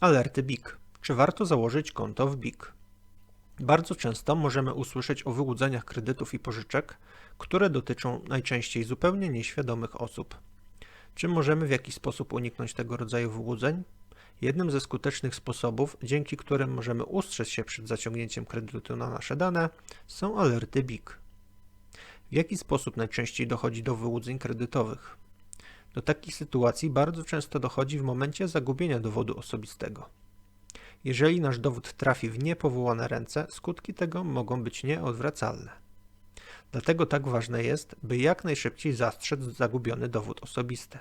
Alerty BIK. Czy warto założyć konto w BIK? Bardzo często możemy usłyszeć o wyłudzeniach kredytów i pożyczek, które dotyczą najczęściej zupełnie nieświadomych osób. Czy możemy w jakiś sposób uniknąć tego rodzaju wyłudzeń? Jednym ze skutecznych sposobów, dzięki którym możemy ustrzec się przed zaciągnięciem kredytu na nasze dane, są alerty BIK. W jaki sposób najczęściej dochodzi do wyłudzeń kredytowych? Do takich sytuacji bardzo często dochodzi w momencie zagubienia dowodu osobistego. Jeżeli nasz dowód trafi w niepowołane ręce, skutki tego mogą być nieodwracalne. Dlatego tak ważne jest, by jak najszybciej zastrzec zagubiony dowód osobisty.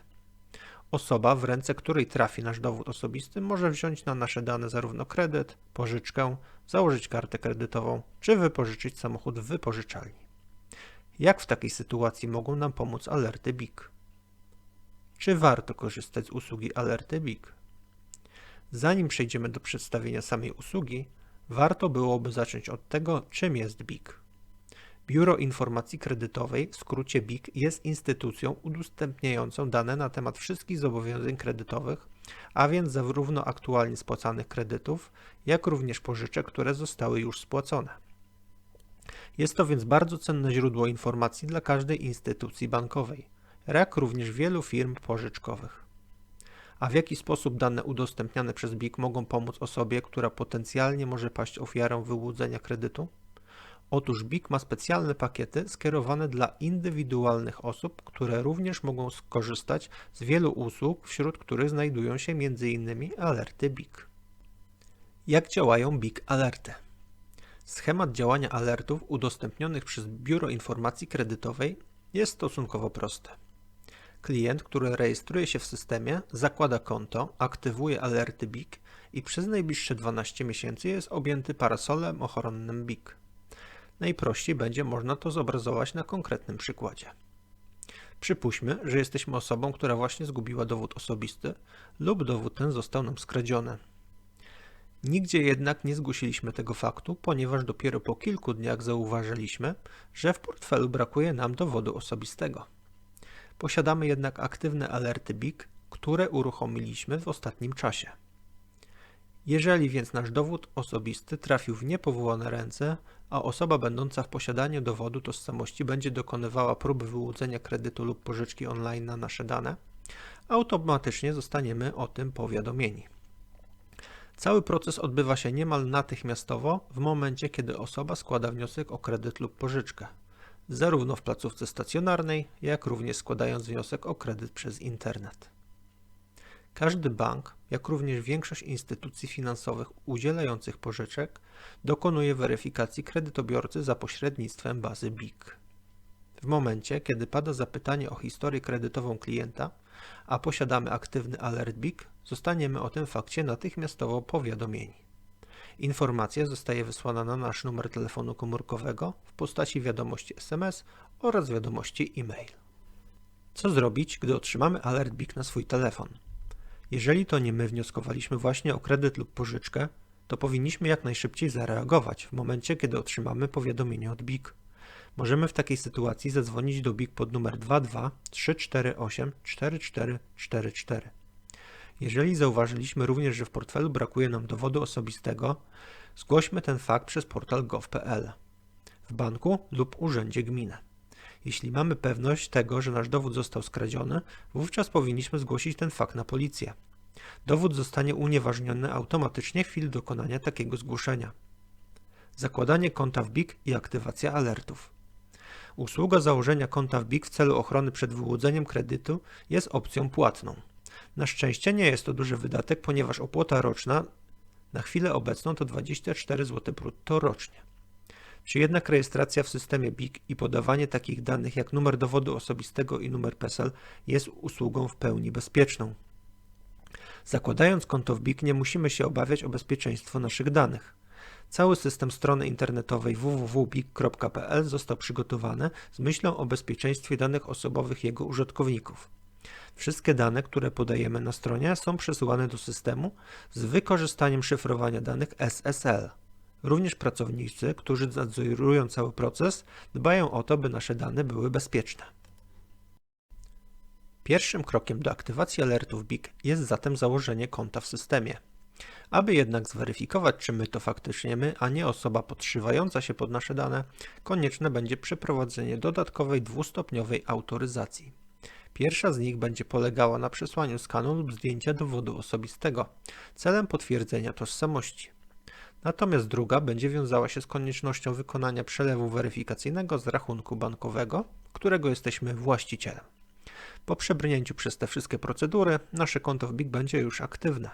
Osoba, w ręce której trafi nasz dowód osobisty, może wziąć na nasze dane zarówno kredyt, pożyczkę, założyć kartę kredytową, czy wypożyczyć samochód w wypożyczalni. Jak w takiej sytuacji mogą nam pomóc alerty BIK? Czy warto korzystać z usługi alerty BIK? Zanim przejdziemy do przedstawienia samej usługi, warto byłoby zacząć od tego, czym jest BIK. Biuro Informacji Kredytowej, w skrócie BIK, jest instytucją udostępniającą dane na temat wszystkich zobowiązań kredytowych, a więc zarówno aktualnie spłacanych kredytów, jak również pożyczek, które zostały już spłacone. Jest to więc bardzo cenne źródło informacji dla każdej instytucji bankowej, jak również wielu firm pożyczkowych. A w jaki sposób dane udostępniane przez BIK mogą pomóc osobie, która potencjalnie może paść ofiarą wyłudzenia kredytu? Otóż BIK ma specjalne pakiety skierowane dla indywidualnych osób, które również mogą skorzystać z wielu usług, wśród których znajdują się m.in. alerty BIK. Jak działają BIK alerty? Schemat działania alertów udostępnionych przez Biuro Informacji Kredytowej jest stosunkowo prosty. Klient, który rejestruje się w systemie, zakłada konto, aktywuje alerty BIK i przez najbliższe 12 miesięcy jest objęty parasolem ochronnym BIK. Najprościej będzie można to zobrazować na konkretnym przykładzie. Przypuśćmy, że jesteśmy osobą, która właśnie zgubiła dowód osobisty lub dowód ten został nam skradziony. Nigdzie jednak nie zgłosiliśmy tego faktu, ponieważ dopiero po kilku dniach zauważyliśmy, że w portfelu brakuje nam dowodu osobistego. Posiadamy jednak aktywne alerty BIK, które uruchomiliśmy w ostatnim czasie. Jeżeli więc nasz dowód osobisty trafił w niepowołane ręce, a osoba będąca w posiadaniu dowodu tożsamości będzie dokonywała próby wyłudzenia kredytu lub pożyczki online na nasze dane, automatycznie zostaniemy o tym powiadomieni. Cały proces odbywa się niemal natychmiastowo w momencie, kiedy osoba składa wniosek o kredyt lub pożyczkę, zarówno w placówce stacjonarnej, jak również składając wniosek o kredyt przez internet. Każdy bank, jak również większość instytucji finansowych udzielających pożyczek, dokonuje weryfikacji kredytobiorcy za pośrednictwem bazy BIK. W momencie, kiedy pada zapytanie o historię kredytową klienta, a posiadamy aktywny alert BIK, zostaniemy o tym fakcie natychmiastowo powiadomieni. Informacja zostaje wysłana na nasz numer telefonu komórkowego w postaci wiadomości SMS oraz wiadomości e-mail. Co zrobić, gdy otrzymamy alert BIK na swój telefon? Jeżeli to nie my wnioskowaliśmy właśnie o kredyt lub pożyczkę, to powinniśmy jak najszybciej zareagować w momencie, kiedy otrzymamy powiadomienie od BIK. Możemy w takiej sytuacji zadzwonić do BIK pod numer 22 348 4444. Jeżeli zauważyliśmy również, że w portfelu brakuje nam dowodu osobistego, zgłośmy ten fakt przez portal gov.pl w banku lub urzędzie gminy. Jeśli mamy pewność tego, że nasz dowód został skradziony, wówczas powinniśmy zgłosić ten fakt na policję. Dowód zostanie unieważniony automatycznie w chwili dokonania takiego zgłoszenia. Zakładanie konta w BIK i aktywacja alertów. Usługa założenia konta w BIK w celu ochrony przed wyłudzeniem kredytu jest opcją płatną. Na szczęście nie jest to duży wydatek, ponieważ opłata roczna na chwilę obecną to 24 zł brutto rocznie. Czy jednak rejestracja w systemie BIK i podawanie takich danych jak numer dowodu osobistego i numer PESEL jest usługą w pełni bezpieczną? Zakładając konto w BIK nie musimy się obawiać o bezpieczeństwo naszych danych. Cały system strony internetowej www.bik.pl został przygotowany z myślą o bezpieczeństwie danych osobowych jego użytkowników. Wszystkie dane, które podajemy na stronie są przesyłane do systemu z wykorzystaniem szyfrowania danych SSL. Również pracownicy, którzy nadzorują cały proces, dbają o to, by nasze dane były bezpieczne. Pierwszym krokiem do aktywacji alertów BIK jest zatem założenie konta w systemie. Aby jednak zweryfikować, czy my to faktycznie my, a nie osoba podszywająca się pod nasze dane, konieczne będzie przeprowadzenie dodatkowej dwustopniowej autoryzacji. Pierwsza z nich będzie polegała na przesłaniu skanu lub zdjęcia dowodu osobistego celem potwierdzenia tożsamości. Natomiast druga będzie wiązała się z koniecznością wykonania przelewu weryfikacyjnego z rachunku bankowego, którego jesteśmy właścicielem. Po przebrnięciu przez te wszystkie procedury, nasze konto w BIG będzie już aktywne.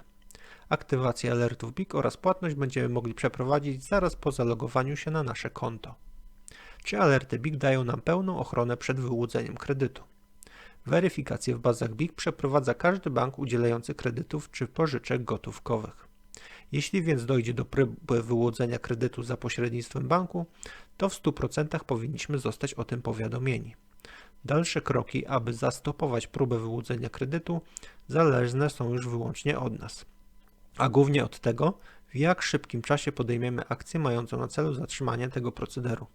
Aktywację alertów BIG oraz płatność będziemy mogli przeprowadzić zaraz po zalogowaniu się na nasze konto. Czy alerty BIG dają nam pełną ochronę przed wyłudzeniem kredytu? Weryfikację w bazach BIG przeprowadza każdy bank udzielający kredytów czy pożyczek gotówkowych. Jeśli więc dojdzie do próby wyłudzenia kredytu za pośrednictwem banku, to w 100% powinniśmy zostać o tym powiadomieni. Dalsze kroki, aby zastopować próbę wyłudzenia kredytu, zależne są już wyłącznie od nas, a głównie od tego, w jak szybkim czasie podejmiemy akcję mającą na celu zatrzymanie tego procederu.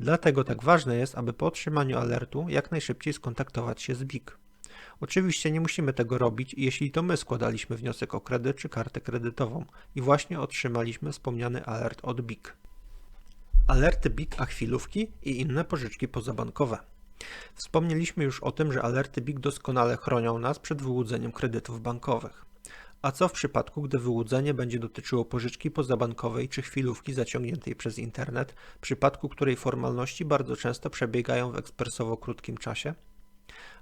Dlatego tak ważne jest, aby po otrzymaniu alertu jak najszybciej skontaktować się z BIG. Oczywiście nie musimy tego robić, jeśli to my składaliśmy wniosek o kredyt czy kartę kredytową i właśnie otrzymaliśmy wspomniany alert od BIG. Alerty BIG a chwilówki i inne pożyczki pozabankowe. Wspomnieliśmy już o tym, że alerty BIG doskonale chronią nas przed wyłudzeniem kredytów bankowych. A co w przypadku, gdy wyłudzenie będzie dotyczyło pożyczki pozabankowej czy chwilówki zaciągniętej przez internet, w przypadku której formalności bardzo często przebiegają w ekspresowo krótkim czasie?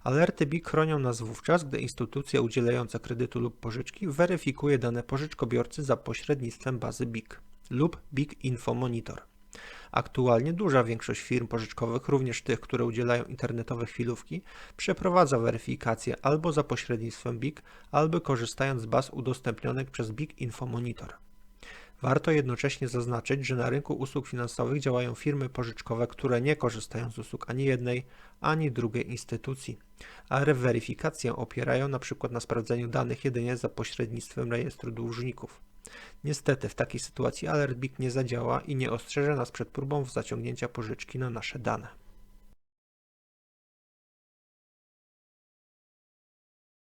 Alerty BIG chronią nas wówczas, gdy instytucja udzielająca kredytu lub pożyczki weryfikuje dane pożyczkobiorcy za pośrednictwem bazy BIG lub BIG Info Monitor. Aktualnie duża większość firm pożyczkowych, również tych, które udzielają internetowe chwilówki, przeprowadza weryfikację albo za pośrednictwem BIG, albo korzystając z baz udostępnionych przez BIG Info Monitor. Warto jednocześnie zaznaczyć, że na rynku usług finansowych działają firmy pożyczkowe, które nie korzystają z usług ani jednej, ani drugiej instytucji, a weryfikację opierają np. na sprawdzeniu danych jedynie za pośrednictwem rejestru dłużników. Niestety w takiej sytuacji alert BIG nie zadziała i nie ostrzeże nas przed próbą zaciągnięcia pożyczki na nasze dane.